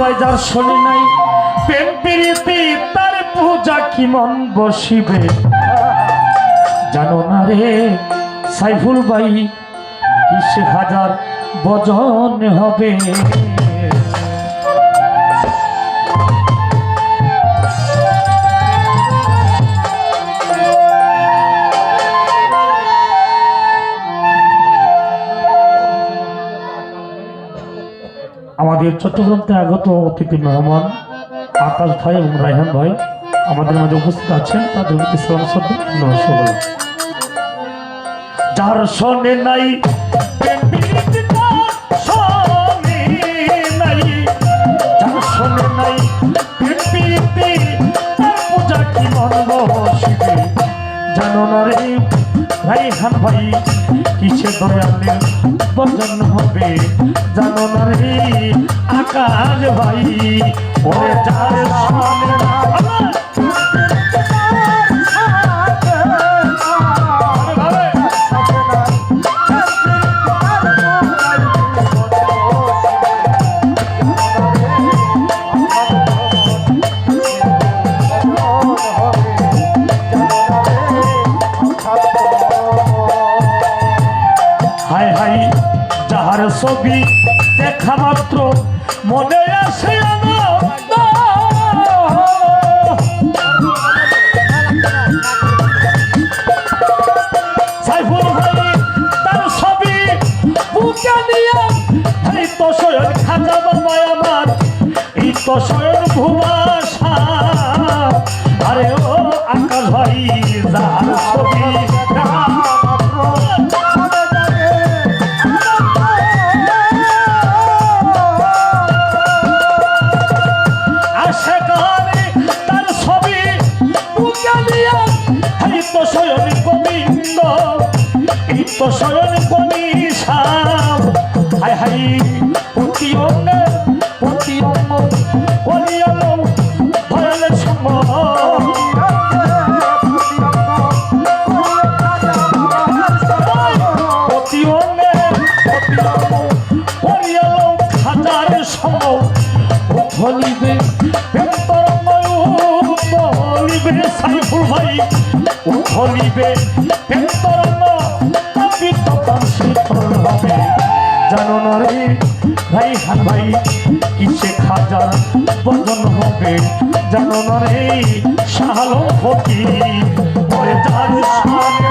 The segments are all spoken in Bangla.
ভাই যার শোনে নাই প্রেম প্রীতি তার পূজা কি মন বসিবে? জানো না রে সাইফুল ভাই, কিসে হাজার বজন হবে? আমাদের চট্টগ্রামতে আগত অতিথি মেহমান আকাশ ভাই এবং রায়হান ভাই আমাদের মাঝে উপস্থিত আছেন। তাদের প্রতি সালাম নমস্কার যার শোনে নাই জানো না রে রাইহান ভাই, কিসে দয়ালে? বজন হবে জানো না রে আকাশ ভাই? ওরে চার শোনে ছবি দেখা মাত্র। মনে আসে তো স্বয়ং খাজা বাবাই আমার এই তো স্বয়ং ভুবাসা তো স্বয়ং কমিশাম হাই হাই সঙ্গ প্রতি অঙ্গে প্রতি অঙ্গ করিয়াল হাজার সঙ্গ উঠলিবে পেন্তরময় উঠলিবে সাইফুল ভাই। উঠলিবে পেন্তরম জানো না রে? ভাই হান ভাই, কিসে খাজার বদন হবে? জানো না রে? শাহালো ফকির ওরে যার সামনে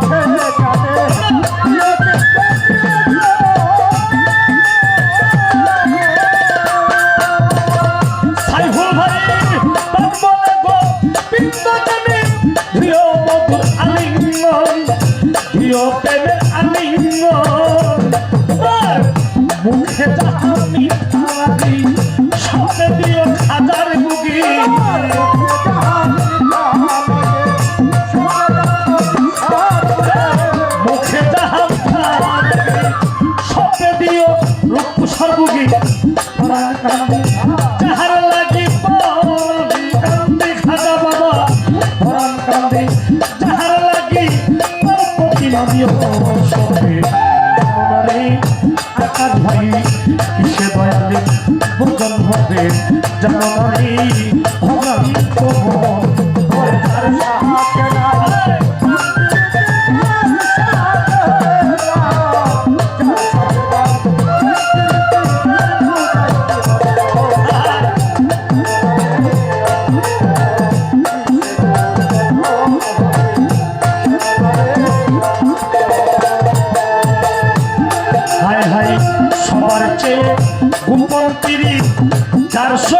মুখে মিঠা লাগি সামনে দিও খাজার বুগি মুখে লাগে সামনে দিও রূপ সর্বগী যাহার লাগি কান্দে খাজা বাবা। কান্দে, যাহার লাগি সবে। মনারে আকাশ ভাই কিসে দয়ালে ভোজন হবে। জানো না রে ভগামি কবর তার সাহায্য পীরি চারশো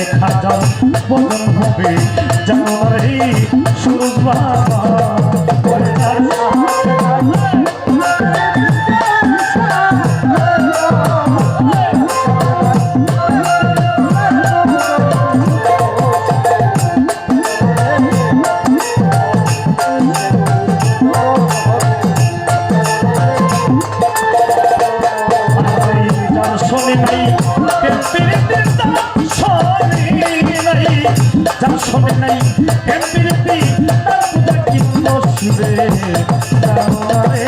এক হাজার বদল হবে জানার এই সুরজ বাবা தவறே